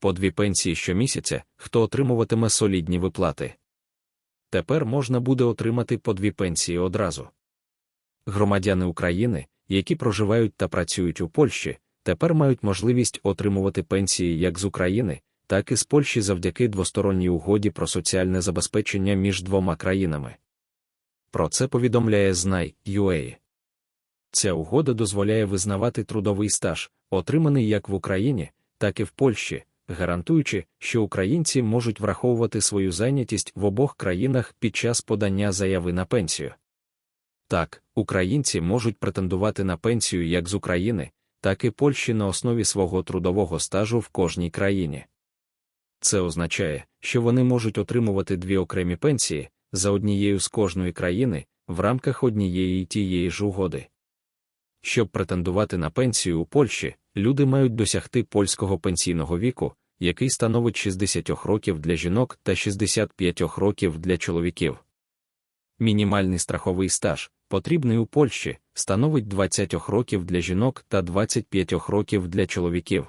по дві пенсії щомісяця, хто отримуватиме солідні виплати. Тепер можна буде отримати по дві пенсії одразу. Громадяни України, які проживають та працюють у Польщі, тепер мають можливість отримувати пенсії як з України, так і з Польщі завдяки двосторонній угоді про соціальне забезпечення між двома країнами. Про це повідомляє Знай UA. Ця угода дозволяє визнавати трудовий стаж, отриманий як в Україні, так і в Польщі, гарантуючи, що українці можуть враховувати свою зайнятість в обох країнах під час подання заяви на пенсію. Так, українці можуть претендувати на пенсію як з України, так і Польщі на основі свого трудового стажу в кожній країні. Це означає, що вони можуть отримувати дві окремі пенсії за однією з кожної країни в рамках однієї тієї ж угоди. Щоб претендувати на пенсію у Польщі, люди мають досягти польського пенсійного віку, який становить 60 років для жінок та 65 років для чоловіків. Мінімальний страховий стаж, потрібний у Польщі, становить 20 років для жінок та 25 років для чоловіків.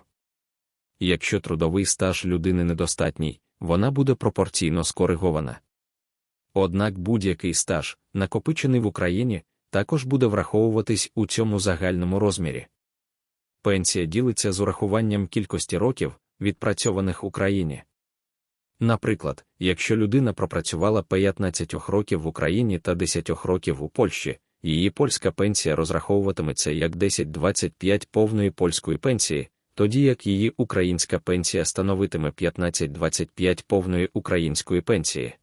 Якщо трудовий стаж людини недостатній, вона буде пропорційно скоригована. Однак будь-який стаж, накопичений в Україні, також буде враховуватись у цьому загальному розмірі. Пенсія ділиться з урахуванням кількості років, відпрацьованих в Україні. Наприклад, якщо людина пропрацювала 15 років в Україні та 10 років у Польщі, її польська пенсія розраховуватиметься як 10-25 повної польської пенсії, тоді як її українська пенсія становитиме 15-25 повної української пенсії.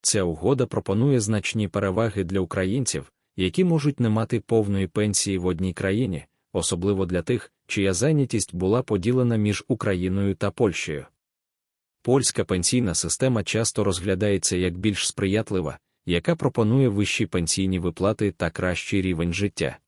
Ця угода пропонує значні переваги для українців, які можуть не мати повної пенсії в одній країні, особливо для тих, чия зайнятість була поділена між Україною та Польщею. Польська пенсійна система часто розглядається як більш сприятлива, яка пропонує вищі пенсійні виплати та кращий рівень життя.